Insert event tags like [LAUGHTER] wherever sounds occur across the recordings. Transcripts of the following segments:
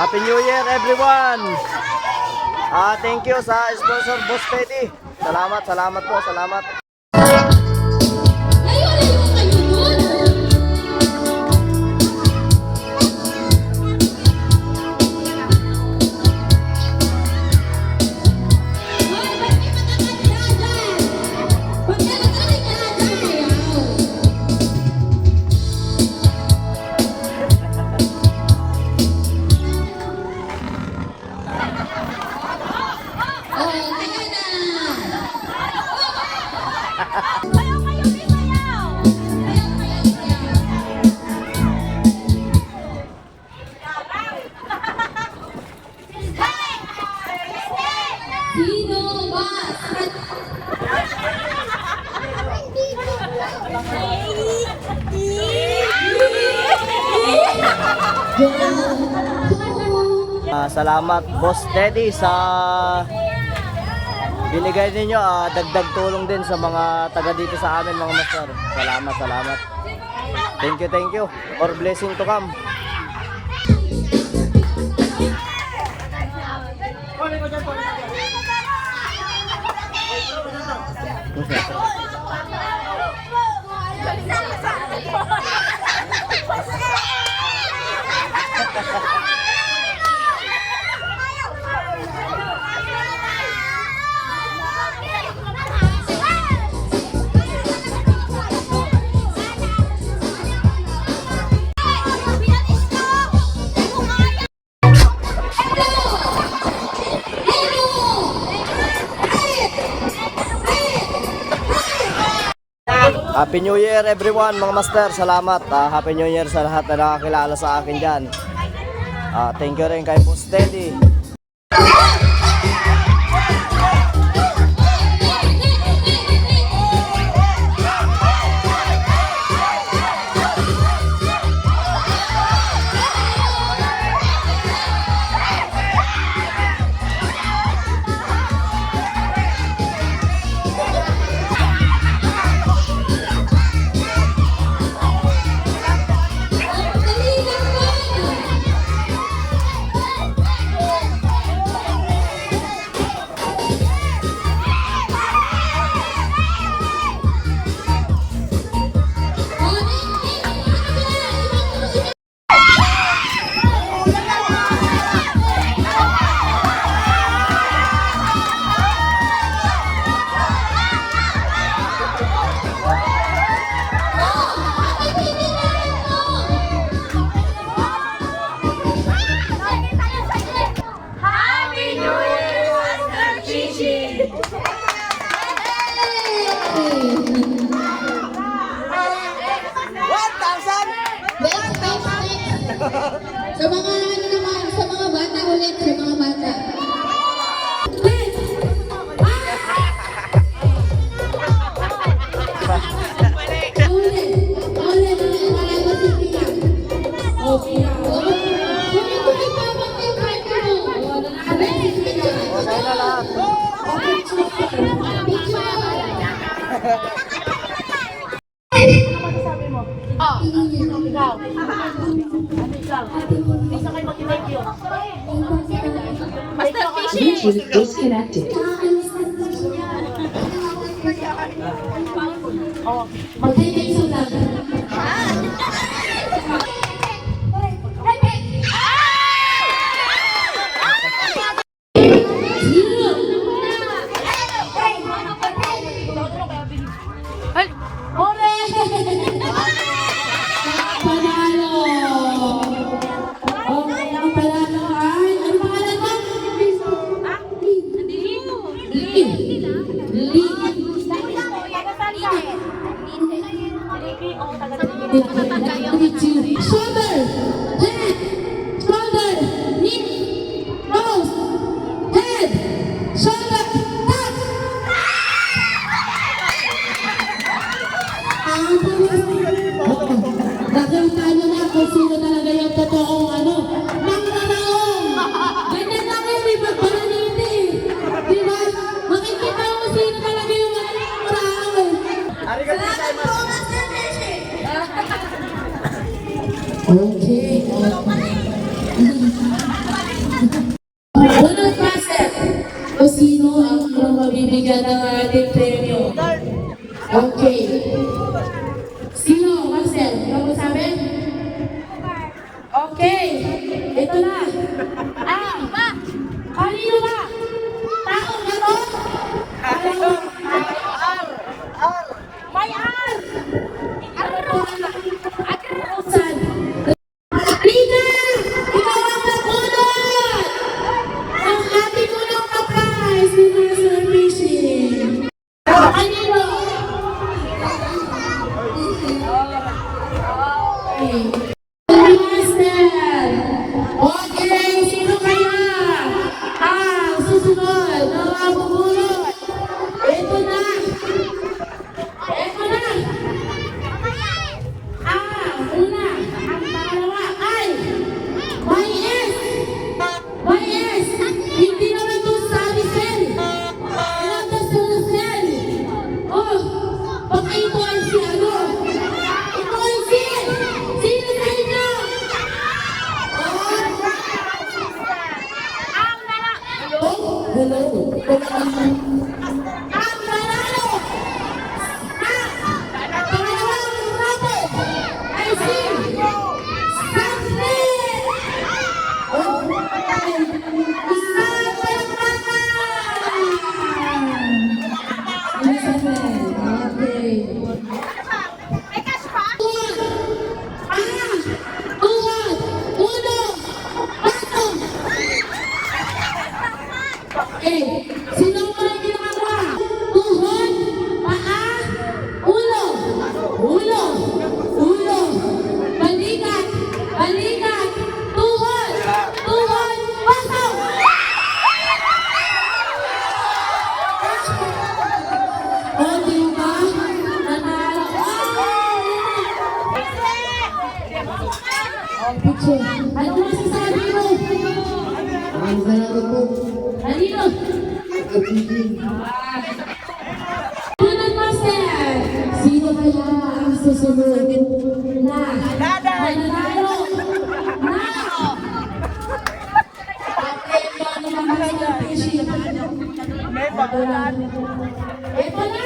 Happy New Year everyone! Ah, thank you sa sponsor Boss Teddy. Salamat, salamat po, salamat. Ah, salamat Boss Teddy sa binigay ninyo ah, dagdag tulong din sa mga taga dito sa amin mga master. Salamat, salamat. Thank you, thank you. More blessing to come. Happy New Year everyone mga master. Salamat. Ah, Happy New Year sa lahat na nakakilala sa akin dyan. Ah, thank you rin kay Boss Teddy. 小朋友 Magkaibigan lang. [LAUGHS] Tolás. Picture. Ano mo sasabi mo? Ano na lang po? Kanino? Tunan Master! Sino kaya ang susunod na mananalo? Now! Atensyon naman sa Fishy. Ito na! Ito na!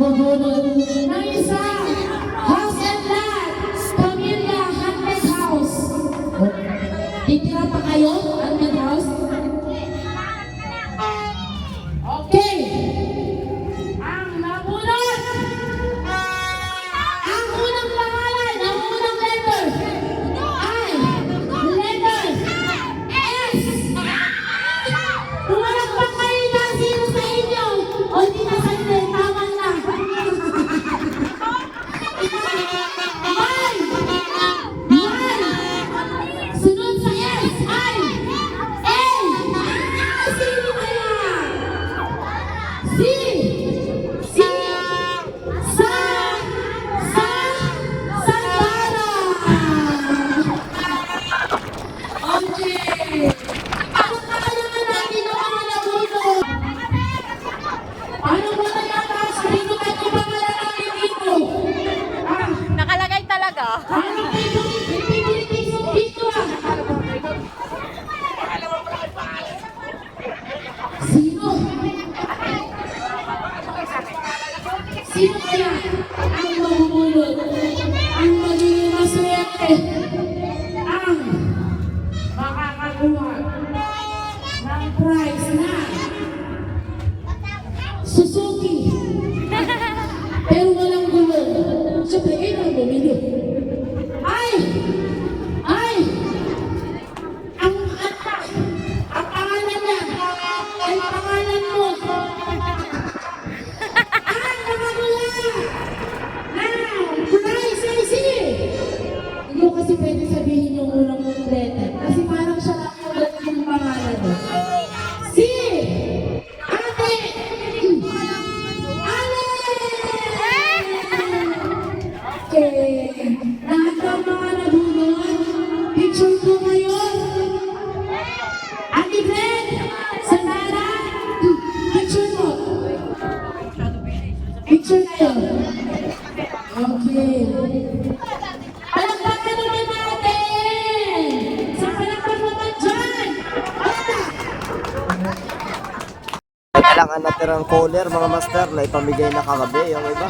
abandono. I cooler mga master na ipamigay na kagabi yung iba.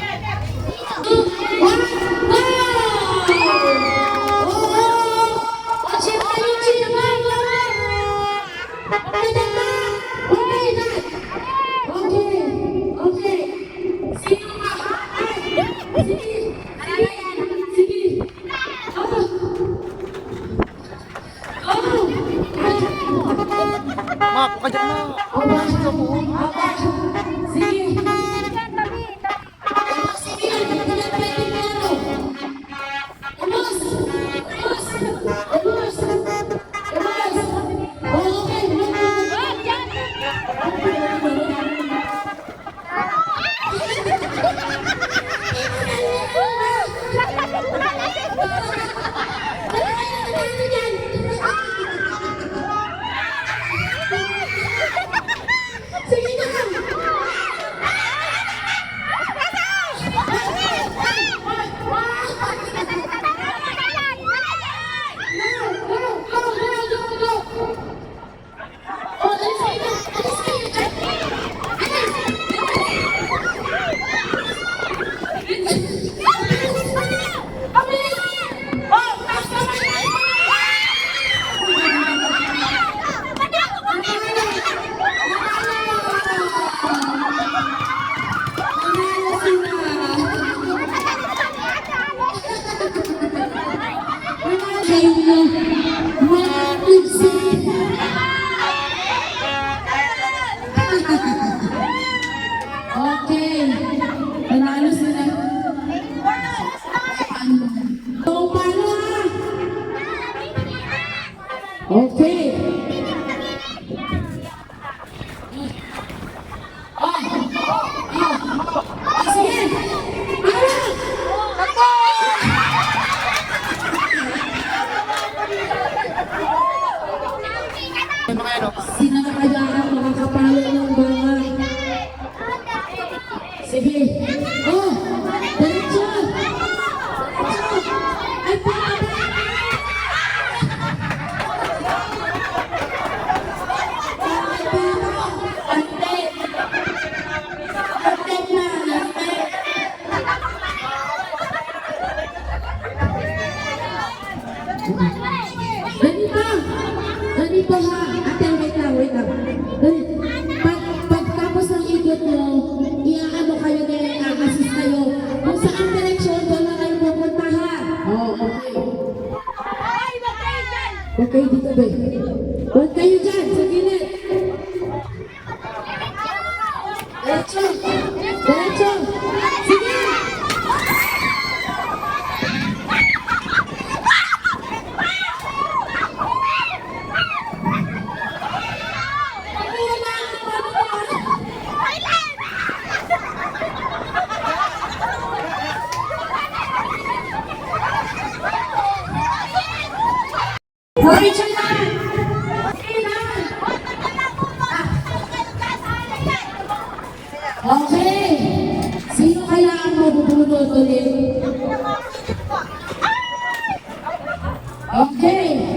ano? Sinasakadya Magkaibigan. Huwag kayo dyan sa gilid. Okay. Sino kailangan mo bubunod ulit? Okay.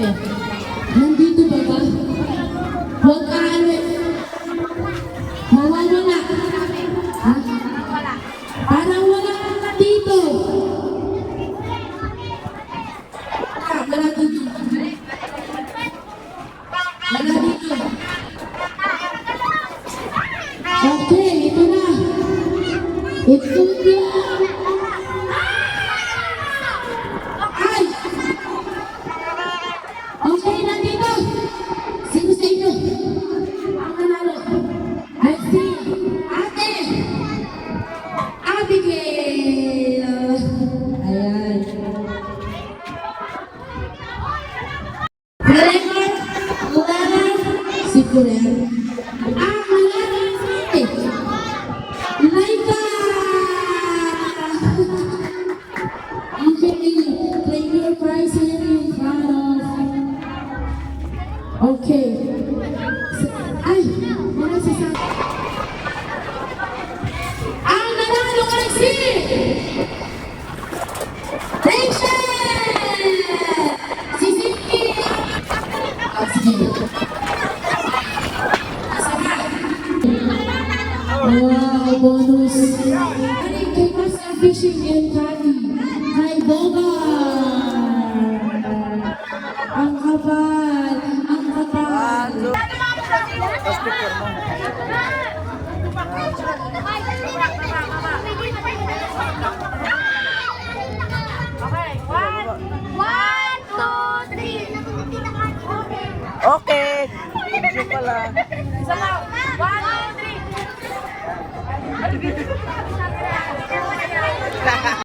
嗯 picture mo. Okay, one, one, two, three. Okay. Video pala. Isa lang. One, two, three.